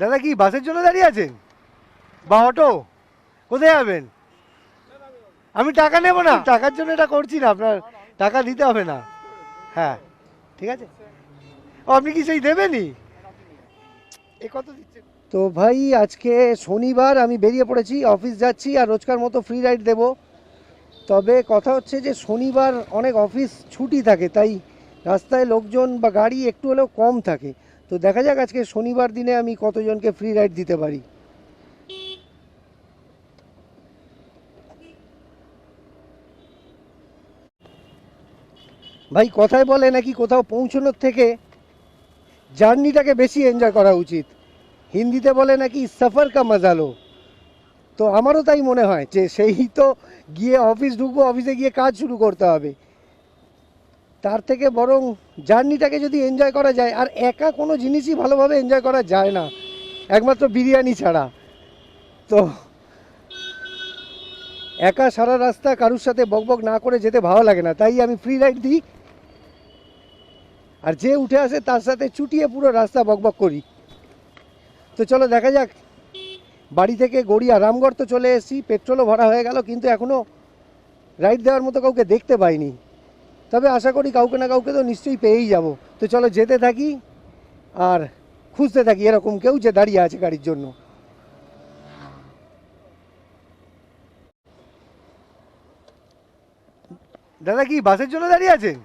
দাদা কি বাসের জন্য দাঁড়িয়ে আছেন? বা অটো? কোথায় যাবেন? আমি টাকা নেব না। টাকার জন্য এটা করছি না, আপনার টাকা দিতে হবে না। হ্যাঁ ঠিক আছে। ও, আপনি কি সেই দেবেনই? এ কত দিচ্ছেন তো ভাই, আজকে শনিবার আমি বেরিয়ে পড়েছি, অফিস যাচ্ছি আর রোজকার মতো ফ্রি রাইড দেব। তবে কথা হচ্ছে যে শনিবার অনেক অফিস ছুটি থাকে, তাই রাস্তায় লোকজন বা গাড়ি একটু হলেও কম থাকে। তো দেখা যাক আজকে শনিবার দিনে আমি কতজনকে ফ্রি রাইড দিতে পারি। ভাই, কথায় বলে নাকি কোথাও পৌঁছানোর থেকে জার্নিটাকে বেশি এনজয় করা উচিত। হিন্দিতে বলে নাকি সফর কা মজালো তো আমারও তাই মনে হয় যে সেই তো গিয়ে অফিস ঢুকবো অফিসে গিয়ে কাজ শুরু করতে হবে। তার থেকে বরং জার্নিটাকে যদি এনজয় করা যায়, আর একা কোনো জিনিসই ভালোভাবে এনজয় করা যায় না, একমাত্র বিরিয়ানি ছাড়া। তো একা সারা রাস্তা কারুর সাথে বকবক না করে যেতে ভালো লাগে না, তাই আমি ফ্রি রাইড দিই। আর যে উঠে আসে তার সাথে চুটিয়ে পুরো রাস্তা বকবক করি। তো চলো দেখা যাক। বাড়ি থেকে গড়িয়া রামগড় তো চলে এসেছি, পেট্রোলও ভরা হয়ে গেল, কিন্তু এখনও রাইড দেওয়ার মতো কাউকে দেখতে পাইনি। তবে আশা করি কাউকে না কাউকে তো নিশ্চয়ই পেয়েই যাব। তো চলো যেতে থাকি আর খুঁজতে থাকি, এরকম কেউ যে দাঁড়িয়ে আছে গাড়ির জন্য। দাদা কি বাসের জন্য দাঁড়িয়ে আছেন?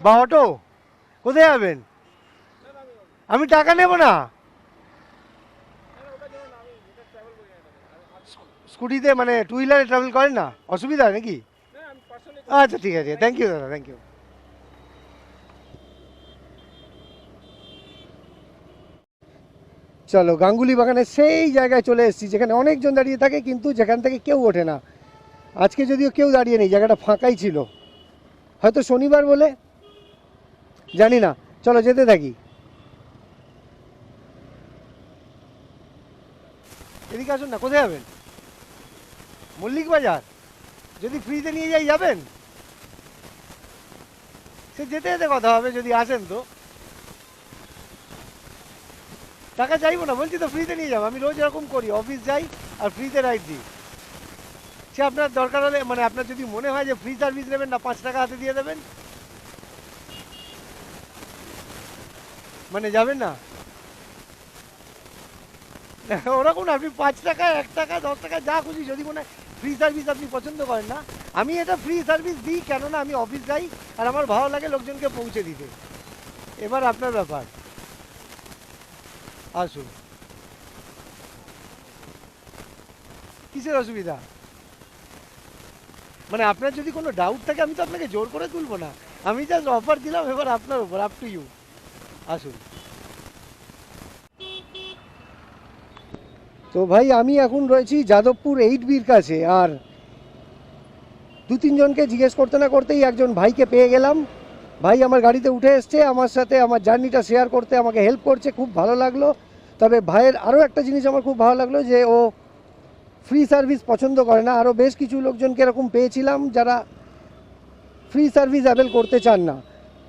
বা অটো? কোথায় যাবেন? আমি টাকা নেব না। স্কুটিতে মানে টু হুইলারে ট্রাভেল করেন না? অসুবিধা নাকি? আচ্ছা ঠিক আছে। থ্যাংক ইউ দাদা থ্যাংক ইউ চলো, গাঙ্গুলি বাগানে সেই জায়গায় চলে এসেছি, যেখানে অনেকজন দাঁড়িয়ে থাকে, কিন্তু যেখান থেকে কেউ ওঠে না। আজকে যদিও কেউ দাঁড়িয়ে নেই, জায়গাটা ফাঁকাই ছিল। হয়তো শনিবার বলে? জানি না। চলো, যেতে থাকি। এদিকে আসুন না, কোথায় যাবেন? মল্লিক বাজার? যদি ফ্রিতে নিয়ে যাই, যাবেন? সে যেতে যেতে কথা হবে, যদি আসেন তো। টাকা চাইব না, বলছি তো ফ্রিতে নিয়ে যাব। আমি রোজ এরকম করি অফিস যাই আর ফ্রিতে রাইড দিই। সে আপনার দরকার হলে মানে আপনার যদি মনে হয় যে ফ্রি সার্ভিস নেবেন না, পাঁচ টাকা হাতে দিয়ে দেবেন। মানে যাবেন না। ওরকম আপনি পাঁচ টাকা, এক টাকা, দশ টাকা, যা খুশি, যদি মনে হয় ফ্রি সার্ভিস আপনি পছন্দ করেন না আমি এটা ফ্রি সার্ভিস দিই, কেননা আমি অফিস যাই, আর আমার ভালো লাগে লোকজনকে পৌঁছে দিতে। এবার আপনার ব্যাপার। আসুন। কিসের অসুবিধা? মানে আপনার যদি কোনো ডাউট থাকে, আমি তো আপনাকে জোর করে তুলবো না। আমি জাস্ট অফার দিলাম, এবার আপনার উপর আপ টু ইউ আসুন। তো ভাই, আমি এখন রয়েছি যাদবপুর এইট বির কাছে, আর দু তিনজনকে জিজ্ঞেস করতে না করতেই একজন ভাইকে পেয়ে গেলাম। ভাই আমার গাড়িতে উঠে এসছে, আমার সাথে আমার জার্নিটা শেয়ার করতে আমাকে হেল্প করছে, খুব ভালো লাগল। তবে ভাইয়ের আরও একটা জিনিস আমার খুব ভালো লাগল যে ও ফ্রি সার্ভিস পছন্দ করে না। আরও বেশ কিছু লোকজনকে এরকম পেয়েছিলাম যারা ফ্রি সার্ভিস অ্যাভেল করতে চান না।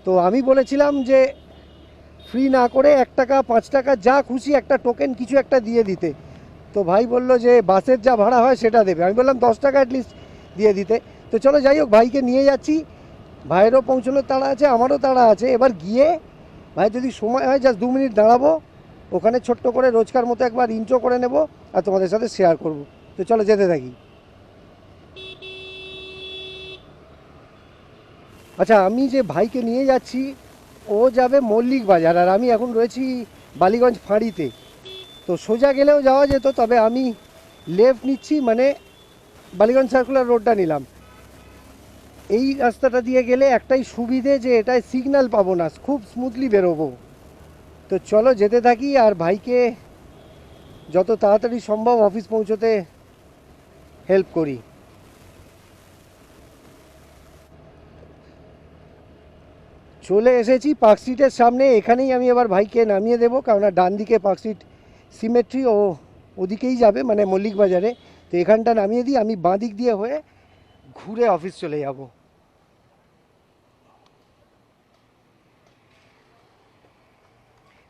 তো আমি বলেছিলাম যে ফ্রি না করে এক টাকা, পাঁচ টাকা, যা খুশি একটা টোকেন কিছু একটা দিয়ে দিতে। তো ভাই বলল যে বাসের যা ভাড়া হয় সেটা দেবে। আমি বললাম দশ টাকা অ্যাটলিস্ট দিয়ে দিতে। তো চলো যাই হোক, ভাইকে নিয়ে যাচ্ছি। ভাইয়েরও পৌঁছানোর তাড়া আছে, আমারও তাড়া আছে। এবার গিয়ে ভাই যদি সময় হয় জাস্ট দু মিনিট দাঁড়াবো। ওখানে ছোট্ট করে রোজকার মতো একবার ইন্ট্রো করে নেব আর তোমাদের সাথে শেয়ার করব। তো চলো যেতে থাকি। আচ্ছা আমি যে ভাইকে নিয়ে যাচ্ছি, ও যাবে মল্লিক বাজার আর আমি এখন রয়েছি বালিগঞ্জ ফাঁড়িতে। তো সোজা গেলেও যাওয়া যেত, তবে আমি লেফট নিচ্ছি মানে বালিগঞ্জ সার্কুলার রোডটা নিলাম। এই রাস্তাটা দিয়ে গেলে একটাই সুবিধে যে এটায় সিগন্যাল পাবো না, খুব স্মুথলি বেরোবো। তো চলো যেতে থাকি আর ভাইকে যত তাড়াতাড়ি সম্ভব অফিস পৌঁছতে হেল্প করি। চলে এসেছি পার্কস্ট্রিটের সামনে, এখানেই আমি এবার ভাইকে নামিয়ে দেবো, কারণ ডান দিকে পার্কস্ট্রিট সিমেট্রি ও ওদিকেই যাবে মানে মল্লিক বাজারে তো এখানটা নামিয়ে দিই, আমি বাঁ দিক দিয়ে হয়ে ঘুরে অফিস চলে যাব।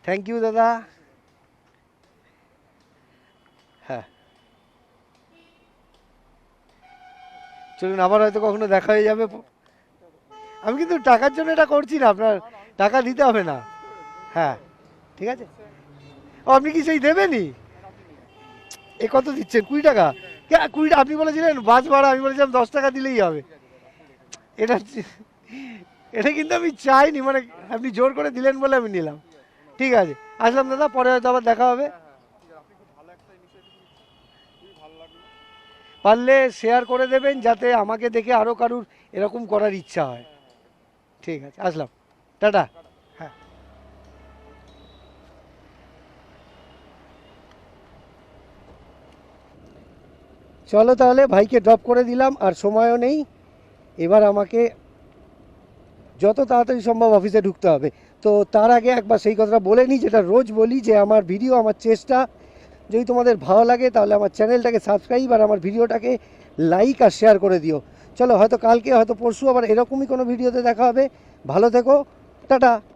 থ্যাংক ইউ দাদা। হ্যাঁ। চলুন, আবার হয়তো কখনো দেখা হয়ে যাবে। আমি কিন্তু টাকার জন্য এটা করছি না, আপনার টাকা দিতে হবে না। হ্যাঁ ঠিক আছে? ও, আপনি কি সেই দেবেনই? এ কত দিচ্ছেন? কুড়ি টাকা? কুড়ি আপনি বলেছিলেন? বাস ভাড়া, আমি বলেছিলাম দশ টাকা দিলেই হবে। এটা এটা কিন্তু আমি চাইনি মানে আপনি জোর করে দিলেন বলে আমি নিলাম। ঠিক আছে। আসলাম দাদা, পরে হয়তো আবার দেখা হবে। পারলে শেয়ার করে দেবেন, যাতে আমাকে দেখে আরও কারুর এরকম করার ইচ্ছা হয়। ঠিক আছে, আসলাম। টাটা। চলো তাহলে ভাইকে ড্রপ করে দিলাম, আর সময়ও নেই। এবার আমাকে যত তাড়াতাড়ি সম্ভব অফিসে ঢুকতে হবে। তো তার আগে একবার সেই কথাটা বলে নিই, যেটা রোজ বলি যে আমার ভিডিও আমার চেষ্টা। যদি তোমাদের ভালো লাগে তাহলে আমার চ্যানেলটাকে সাবস্ক্রাইব আর আমার ভিডিওটাকে লাইক আর শেয়ার করে দিও। চলো, হয়তো কালকে, হয়তো পরশু আবার এরকমই কোনো ভিডিওতে দেখা হবে। ভালো থেকো, টাটা।